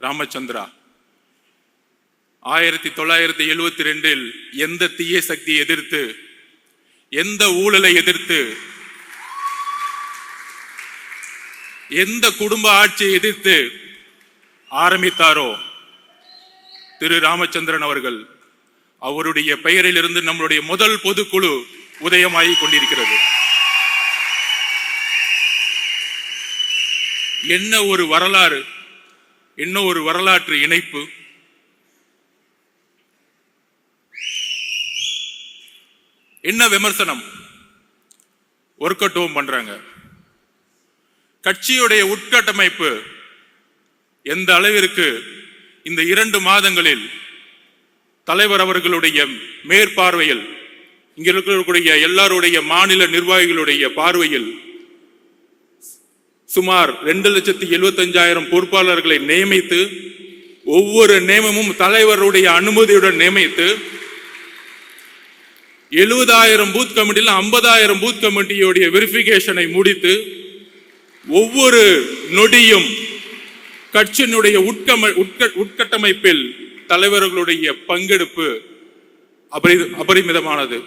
ராமச்சந்திரா. ஆயிரத்தி தொள்ளாயிரத்தி எழுவத்தி ரெண்டில் எந்த தீய சக்தியை எதிர்த்து எந்த ஊழலை எதிர்த்து எந்த குடும்ப ஆட்சியை எதிர்த்து ஆரம்பித்தாரோ திரு ராமச்சந்திரன் அவர்கள் அவருடைய பெயரில் இருந்து நம்மளுடைய முதல் பொதுக்குழு உதயமாகி கொண்டிருக்கிறது. என்ன ஒரு வரலாறு? இன்னும் ஒரு வரலாற்று இணைப்பு. என்ன விமர்சனம். ஒர்க் அவுட் ஹோம் பண்றாங்க. கட்சியுடைய உட்கட்டமைப்பு எந்த அளவிற்கு இந்த இரண்டு மாதங்களில் தலைவர் அவர்களுடைய மேற்பார்வையில் இங்க இருக்கக்கூடிய எல்லாருடைய மாநில நிர்வாகிகளுடைய பார்வையில் சுமார் ரெண்டு லட்சத்தி எழுபத்தஞ்சாயிரம் பொறுப்பாளர்களை நியமித்து ஒவ்வொரு நியமமும் தலைவருடைய அனுமதியுடன் நியமித்து எழுபதாயிரம் பூத் கமிட்டியில் ஐம்பதாயிரம் பூத் கமிட்டியுடைய வெரிஃபிகேஷனை முடித்து ஒவ்வொரு நொடியும் கட்சியினுடைய உட்கம உட்கட்டமைப்பில் தலைவர்களுடைய பங்கெடுப்பு அபரி அபரிமிதமானது.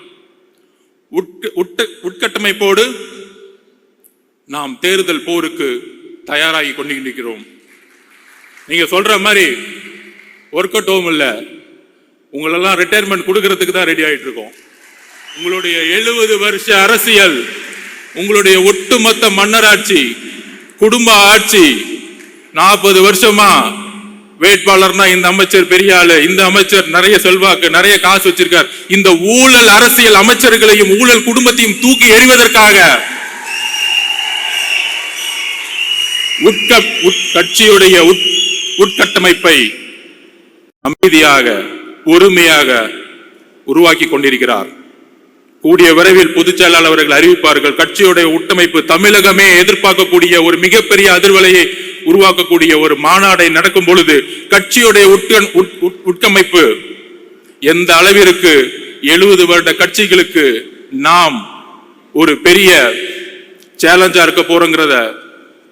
உட்க- உட்க- உட்கட்டமைப்போடு நாம் தேர்தல் போருக்கு தயாராகி கொண்டிருக்கிறோம். நீங்க சொல்ற மாதிரி ஒர்க் அவுட் ஹோம் இல்லை. உங்களெல்லாம் ரிட்டையர்மெண்ட் கொடுக்கறதுக்கு தான் ரெடி ஆகிட்டு இருக்கோம். உங்களுடைய எழுபது வருஷ அரசியல் உங்களுடைய ஒட்டுமொத்த மன்னராட்சி குடும்ப ஆட்சி நாற்பது வருஷமா வேட்பாளர்னா இந்த அமைச்சர் பெரிய ஆளு இந்த அமைச்சர் நிறைய செல்வாக்கு நிறைய காசு வச்சிருக்கார். இந்த ஊழல் அரசியல் அமைச்சர்களையும் ஊழல் குடும்பத்தையும் தூக்கி எறிவதற்காக உட்க உட்கட்சியுடைய உட்- உட்கட்டமைப்பை அமைதியாக பொறுமையாக உருவாக்கி கொண்டிருக்கிறார். கூடிய விரைவில் பொதுச் செயலாளர் அவர்கள் அறிவிப்பார்கள் கட்சியுடைய உட்டமைப்பு தமிழகமே எதிர்பார்க்கக்கூடிய ஒரு மிகப்பெரிய அதிர்வலையை உருவாக்கக்கூடிய ஒரு மாநாடை நடக்கும் பொழுது கட்சியுடைய உட்- உட்- உட்கமைப்பு எந்த அளவிற்கு எழுபது வருட கட்சிகளுக்கு நாம் ஒரு பெரிய சேலஞ்சா இருக்க போறோங்கிறத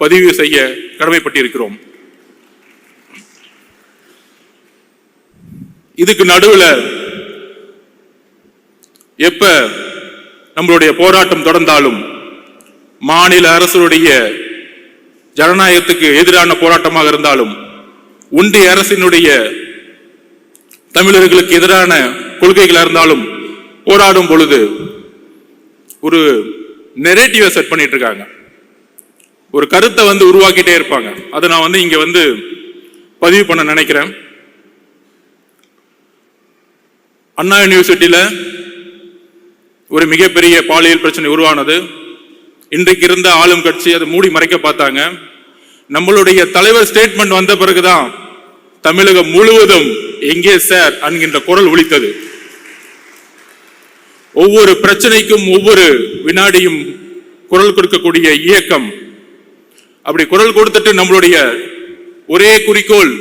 பதிவு செய்ய கடமைப்பட்டிருக்கிறோம். இதுக்கு நடுவுல எப்ப நம்மளுடைய போராட்டம் தொடர்ந்தாலும் மாநில அரசுடைய ஜனநாயகத்துக்கு எதிரான போராட்டமாக இருந்தாலும் ஒன்றிய அரசினுடைய தமிழர்களுக்கு எதிரான கொள்கைகளாக இருந்தாலும் போராடும் பொழுது ஒரு நெரேட்டிவை செட் பண்ணிட்டு இருக்காங்க. ஒரு கருத்தை வந்து உருவாக்கிட்டே இருப்பாங்க. அதை நான் வந்து இங்க வந்து பதிவு பண்ண நினைக்கிறேன். அண்ணா யூனிவர்சிட்டியில ஒரு மிகப்பெரிய பாலியல் பிரச்சனை உருவானது. இன்றைக்கு இருந்த ஆளும் கட்சி அதை மூடி மறைக்க பார்த்தாங்க. நம்மளுடைய தலைவர் ஸ்டேட்மெண்ட் வந்த பிறகுதான் தமிழகம் முழுவதும் எங்கே சார் என்கின்ற குரல் ஒழித்தது ஒவ்வொரு பிரச்சனைக்கும் ஒவ்வொரு வினாடியும் குரல் கொடுக்கக்கூடிய இயக்கம் அப்படி குரல் கொடுத்துட்டு நம்மளுடைய ஒரே குறிக்கோள்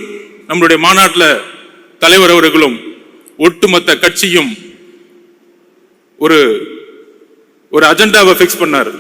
நம்மளுடைய மாநாட்டில் தலைவர் அவர்களும் ஒட்டுமொத்த கட்சியும் ஒரு ஒரு அஜெண்டாவை ஃபிக்ஸ் பண்ணார்.